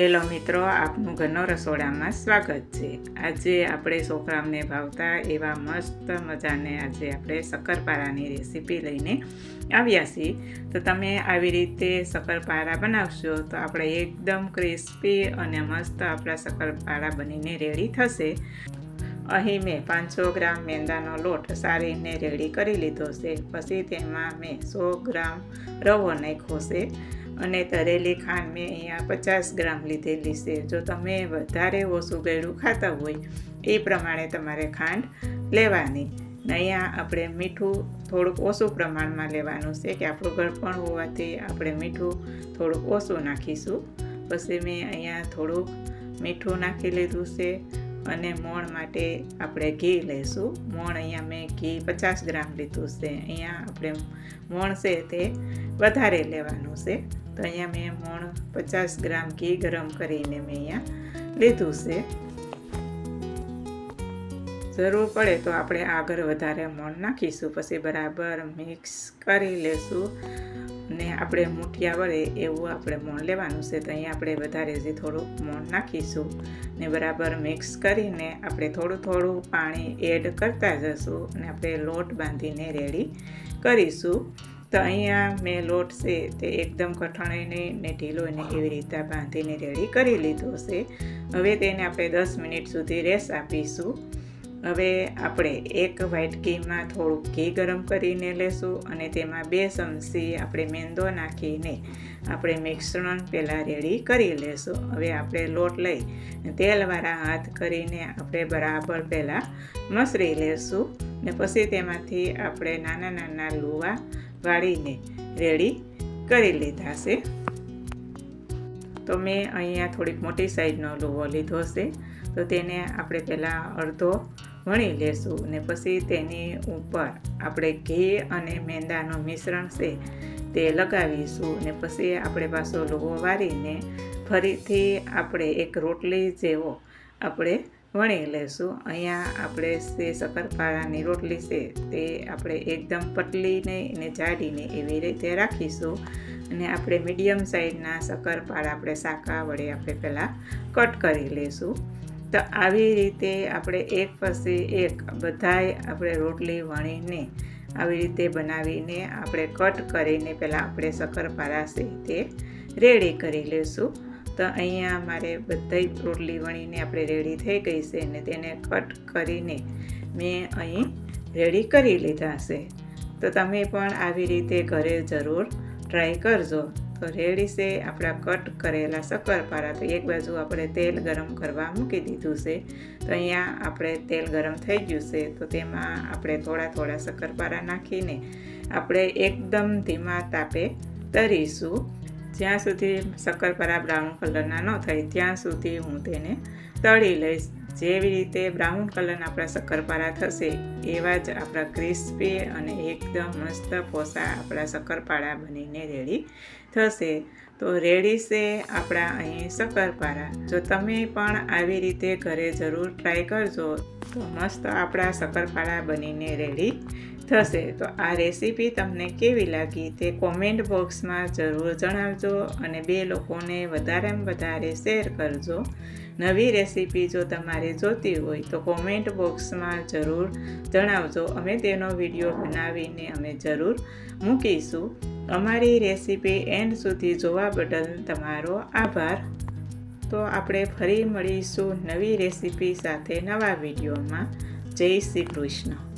Hello મિત્રો, આપનું ઘરનો રસોડામાં સ્વાગત છે. આજે આપણે છોકરાઓને ભાવતા એવા મસ્ત મજાને આજે આપણે શક્કરપારાની રેસીપી લઈને આવ્યા છીએ. તો તમે આવી રીતે શક્કરપારા બનાવશો તો આપણે એકદમ ક્રિસ્પી અને મસ્ત આપણા શક્કરપારા બનીને રેડી થશે. અહીં મેં પાંચસો ગ્રામ મેંદાનો લોટ સારીને રેડી કરી લીધો છે. પછી તેમાં મેં સો ગ્રામ રવો નાખ્યો છે. અને તરેલી ખાંડ મેં અહીંયા પચાસ ગ્રામ લીધેલી છે. જો તમે વધારે ઓછું ગળ્યું ખાતા હોય, એ પ્રમાણે તમારે ખાંડ લેવાની. અહીંયા આપણે મીઠું થોડુંક ઓછું પ્રમાણમાં લેવાનું છે કે આપણું ગળપણ હોવાથી આપણે મીઠું થોડુંક ઓછું નાખીશું. પછી મેં અહીંયા થોડુંક મીઠું નાખી લીધું છે અને મોણ માટે આપણે ઘી લઈશું મોણ અહીંયા મેં ઘી પચાસ ગ્રામ લીધું છે. અહીંયા આપણે મોણ છે તે વધારે લેવાનું છે. તો અહીંયા મેં મોણ પચાસ ગ્રામ ઘી ગરમ કરીને મેં અહીંયા લીધું છે. જરૂર પડે તો આપણે આગળ વધારે મોણ નાખીશું, પછી બરાબર મિક્સ કરી લેશું. ને આપણે મૂઠિયા વળે એવું આપણે મોણ લેવાનું છે, તો અહીંયા આપણે વધારે જે થોડુંક મોણ નાખીશું ને બરાબર મિક્સ કરીને આપણે થોડું થોડું પાણી એડ કરતા જશું અને આપણે લોટ બાંધીને રેડી કરીશું. તો અહીંયા મેં લોટ છે તે એકદમ કઠણાઈને ને ઢીલોને એવી રીતે બાંધીને રેડી કરી લીધો છે. હવે તેને આપણે દસ મિનિટ સુધી રેસ આપીશું. હવે આપણે એક વાટકીમાં થોડુંક ઘી ગરમ કરીને લેશું અને તેમાં બે ચમચી આપણે મેંદો નાખીને આપણે મિશ્રણ પહેલાં રેડી કરી લેશું. હવે આપણે લોટ લઈ તેલવાળા હાથ કરીને આપણે બરાબર પહેલાં મસરી લેશું. ને પછી તેમાંથી આપણે નાના નાના લુવા વાળીને રેડી કરી લીધા છે. તો મેં અહીંયા થોડીક મોટી સાઈઝનો લુવો લીધો છે. તો તેને આપણે પહેલાં અડધો વણી લેશું ને પછી તેની ઉપર આપણે ઘી અને મેંદાનું મિશ્રણ છે તે લગાવીશું ને પછી આપણે પાછો લુવો વાળીને ફરીથી આપણે એક રોટલી જેવો આપણે વણી લેશું. અહીંયા આપણે જે શક્કરપારાની રોટલી છે તે આપણે એકદમ પતલીને એને જાડીને એવી રીતે રાખીશું. અને આપણે મીડિયમ સાઈઝના શક્કરપારા આપણે શાકા વડે આપણે પહેલાં કટ કરી લઈશું તો આવી રીતે આપણે એક પછી એક બધાય આપણે રોટલી વણીને આવી રીતે બનાવીને આપણે કટ કરીને પહેલાં આપણે શક્કરપારા છે તે રેડી કરી લેશું. તો અહીંયા મારે બધી રોટલી વણીને આપણે રેડી થઈ ગઈ છે અને તેને કટ કરીને મેં અહીં રેડી કરી લીધા છે. તો તમે પણ આવી રીતે ઘરે જરૂર ટ્રાય કરજો. તો રેડી છે આપણા કટ કરેલા શક્કરપારા. તો એક બાજુ આપણે તેલ ગરમ કરવા મૂકી દીધું છે. તો અહીંયા આપણે તેલ ગરમ થઈ ગયું છે. તો તેમાં આપણે થોડા થોડા શક્કરપારા નાખીને આપણે એકદમ ધીમા તાપે તરીશું. જ્યાં સુધી શક્કરપારા બ્રાઉન કલરના ન થાય, ત્યાં સુધી હું તેને તળી લઈશ. જેવી રીતે બ્રાઉન કલરના આપણા શક્કરપારા થશે, એવા જ આપણા ક્રિસ્પી અને એકદમ મસ્ત પોસા આપણા શક્કરપારા બનીને રેડી થશે. તો રેડી છે આપણા અહીં શક્કરપારા જો તમે પણ આવી રીતે ઘરે જરૂર ટ્રાય કરજો તો મસ્ત આપણા શક્કરપારા બનીને રેડી થશે. તો આ રેસીપી તમને કેવી લાગી તે કોમેન્ટ બોક્સમાં જરૂર જણાવજો અને બે લોકોને વધારેમાં વધારે શેર કરજો. નવી રેસીપી જો તમારે જોતી હોય તો કોમેન્ટ બોક્સમાં જરૂર જણાવજો. અમે તેનો વીડિયો બનાવીને અમે જરૂર મૂકીશું. અમારી રેસીપી એન્ડ સુધી જોવા બદલ તમારો આભાર. તો આપણે ફરી મળીશું નવી રેસીપી સાથે નવા વિડીયોમાં. જય શ્રી કૃષ્ણ.